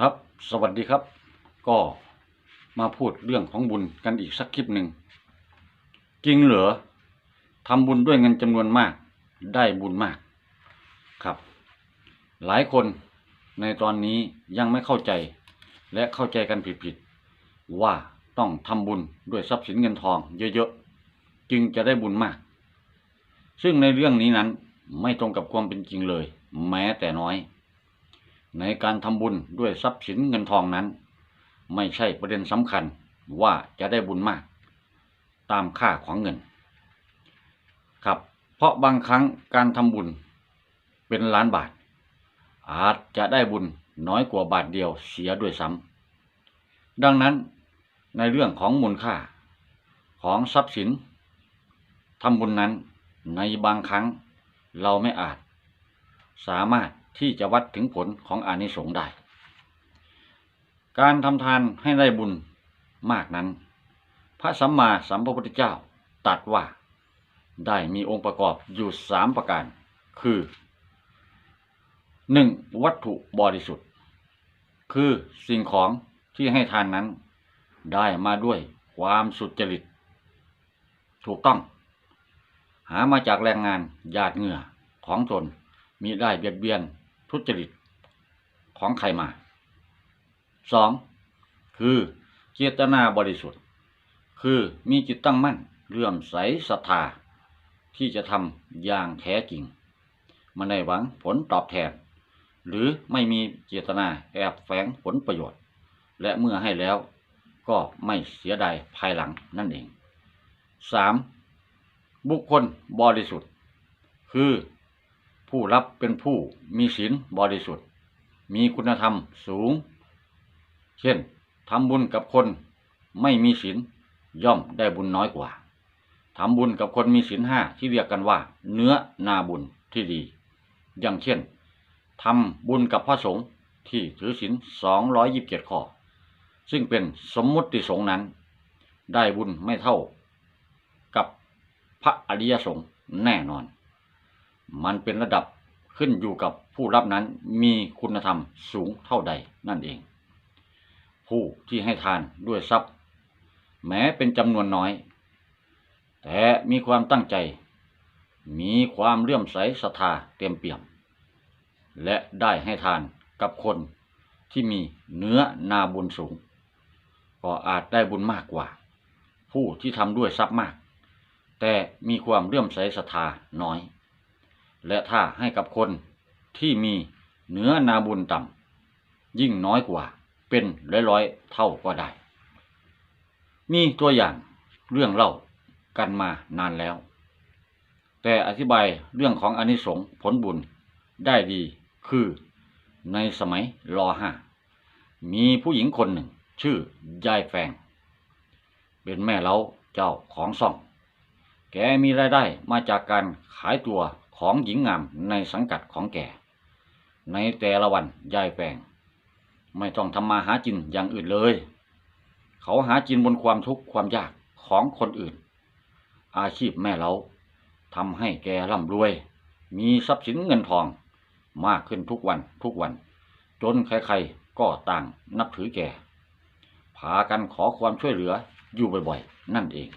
ครับ สวัสดีครับ ก็มาพูดเรื่องของบุญกันอีกสักคลิปหนึ่งจริงเหรอทำบุญด้วยเงินจำนวนมาก ได้บุญมากครับ หลายคนในตอนนี้ยังไม่เข้าใจ และเข้าใจกันผิดๆว่าต้องทำบุญด้วยทรัพย์สินเงินทองเยอะๆ จึงจะได้บุญมาก ซึ่งในเรื่องนี้นั้นไม่ตรงกับความเป็นจริงเลย แม้แต่น้อย ในการทำบุญด้วยทรัพย์สินเงินทองนั้น ไม่ใช่ประเด็นสำคัญว่าจะได้บุญมาก ตามค่าของเงิน ครับ เพราะบางครั้งการทำบุญเป็นล้านบาท อาจจะได้บุญน้อยกว่าบาทเดียวเสียด้วยซ้ำดังนั้นในเรื่องของมูลค่า ของทรัพย์สินทำบุญนั้นในบางครั้งเราไม่อาจ สามารถ ที่จะวัดถึงผลของอานิสงส์ได้ การทำทานให้ได้บุญมากนั้น พระสัมมาสัมพุทธเจ้าตรัสว่าได้มีองค์ประกอบอยู่สามประการ คือหนึ่งวัตถุบริสุทธิ์ คือสิ่งของที่ให้ทานนั้น ได้มาด้วยความสุจริต ถูกต้อง หามาจากแรงงานหยาดเหงื่อของตนมีได้เบียดเบียน ทุจริตของใครมาสองคือเจตนาบริสุทธิ์ คือมีจิตตั้งมั่นเลื่อมใสศรัทธาที่จะทำอย่างแท้จริงไม่ได้หวังผลตอบแทน หรือไม่มีเจตนาแอบแฝงผลประโยชน์ และเมื่อให้แล้วก็ไม่เสียดายภายหลังนั่นเอง 3. บุคคลบริสุทธิ์ คือ ผู้รับเป็นผู้มีศีลบริสุทธิ์ มีคุณธรรมสูง เช่นทำบุญกับคนไม่มีศีลย่อมได้บุญน้อยกว่าทำบุญกับคนมีศีลห้าที่เรียกกันว่า เนื้อนาบุญที่ดี อย่างเช่นทำบุญกับพระสงฆ์ที่ถือศีลสองร้อยยิบเจ็ดข้อ ซึ่งเป็นสมมุติสงฆ์นั้น ได้บุญไม่เท่ากับพระอริยสงฆ์แน่นอน มันเป็นระดับขึ้นอยู่กับผู้รับนั้นมีคุณธรรมสูงเท่าใดนั่นเอง ผู้ที่ให้ทานด้วยทรัพย์ แม้เป็นจำนวนน้อย แต่มีความตั้งใจ มีความเลื่อมใสศรัทธาเต็มเปี่ยม และได้ให้ทานกับคนที่มีเนื้อนาบุญสูง ก็อาจได้บุญมากกว่า ผู้ที่ทำด้วยทรัพย์มาก แต่มีความเลื่อมใสศรัทธาน้อย และถ้าให้กับคนที่มีเนื้อนาบุญต่ำยิ่งน้อยกว่าเป็นร้อยๆเท่าก็ได้ มีตัวอย่างเรื่องเล่ากันมานานแล้ว แต่อธิบายเรื่องของอนิสงส์ผลบุญได้ดีคือในสมัยรอห้ามีผู้หญิงคนหนึ่ง ชื่อยายแฟง เป็นแม่เล้าเจ้าของซ่อง แกมีรายได้มาจากการขายตัว ของหญิงงามในสังกัดของแกในแต่ละวันยายแฟงไม่ต้องทำมาหากินอย่างอื่นเลย เขาหากินบนความทุกข์ความยากของคนอื่น อาชีพแม่เล้าทำให้แกร่ำรวย มีทรัพย์สินเงินทอง มากขึ้นทุกวันทุกวัน จนใครๆก็ต่างนับถือแกพากันขอความช่วยเหลืออยู่บ่อยๆ นั่นเอง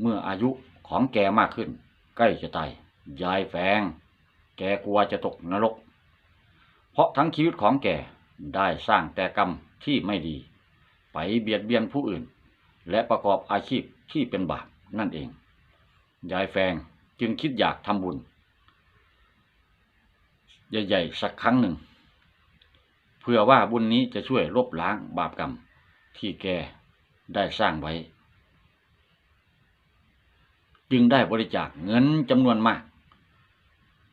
เมื่ออายุของแกมากขึ้น ใกล้จะตาย ยายแฟง แกกลัวจะตกนรก เพราะทั้งชีวิตของแกได้สร้างแต่กรรมที่ไม่ดี ไปเบียดเบียนผู้อื่น และประกอบอาชีพที่เป็นบาปนั่นเอง ยายแฟงจึงคิดอยากทำบุญ ใหญ่ๆสักครั้งหนึ่ง เพื่อว่าบุญนี้จะช่วยลบล้างบาปกรรมที่แกได้สร้างไว้ จึงได้บริจาคเงินจำนวนมาก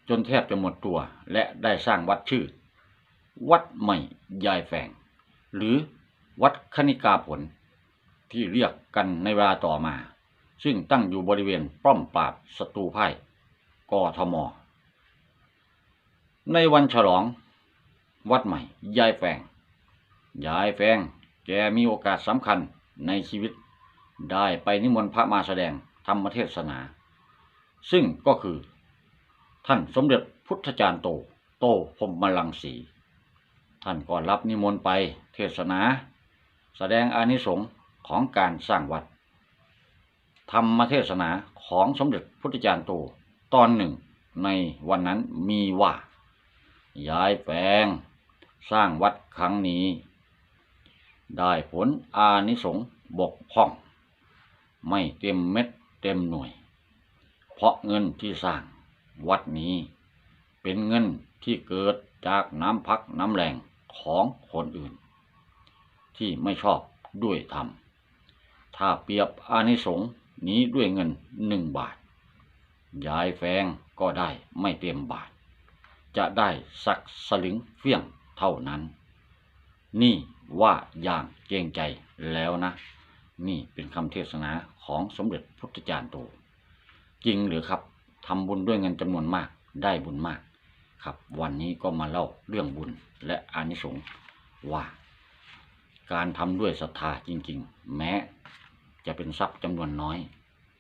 จนแทบจะหมดตัวและได้สร้างวัดชื่อ วัดใหม่ยายแฝง หรือวัดคณิกาผล ที่เรียกกันในเวลาต่อมา ซึ่งตั้งอยู่บริเวณป้อมปราบศัตรูพ่ายกทม ในวันฉลอง วัดใหม่ยายแฝงยายแฝงแกมีโอกาสสำคัญในชีวิต ได้ไปนิมนต์พระมาแสดงธรรมเทศนา ซึ่งก็คือ ท่านสมเด็จพุทธจารย์โต โตพรหมลังสี ท่านก็รับนิมนต์ไปเทศนา แสดงอานิสงส์ของการสร้างวัด ธรรมเทศนาของสมเด็จพุทธจารย์โต ตอนหนึ่งในวันนั้นมีว่า ย้ายแปลง สร้างวัดครั้งนี้ ได้ผลอานิสงส์บกพร่อง ไม่เต็มเม็ดเต็มหน่วย เพราะเงินที่สร้าง วัดนี้ เป็นเงินที่เกิดจากน้ำพักน้ำแรงของคนอื่น ที่ไม่ชอบด้วยธรรม ถ้าเปรียบอานิสงส์นี้ด้วยเงินหนึ่งบาท ยายแฟงก็ได้ไม่เต็มบาท จะได้สักสลึงเฟี้ยงเท่านั้น นี่ว่าอย่างเกรงใจแล้วนะ นี่เป็นคำเทศนาของสมเด็จพุทธจารย์โต จริงหรือครับ ทำบุญด้วยเงินจำนวนมากได้บุญมากครับ วันนี้ก็มาเล่าเรื่องบุญและอานิสงส์ว่า การทำด้วยศรัทธาจริง ๆ แม้ จะเป็นทรัพย์จำนวนน้อย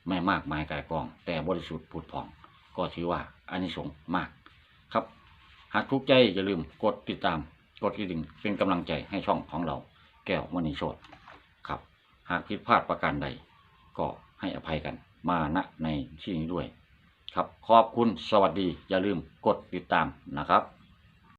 ไม่มากมายกายกอง แต่บริสุทธิ์ผุดผ่อง ก็ถือว่าอานิสงส์มากครับ หากทุกใจอย่าลืมกดติดตามกดกระดิ่งเป็นกำลังใจให้ช่องของเรา แก้วมณีโชตครับ หากผิดพลาดประการใด ก็ให้อภัยกันมาณในที่นี้ด้วย ครับขอบคุณสวัสดีอย่าลืมกดติดตามนะครับ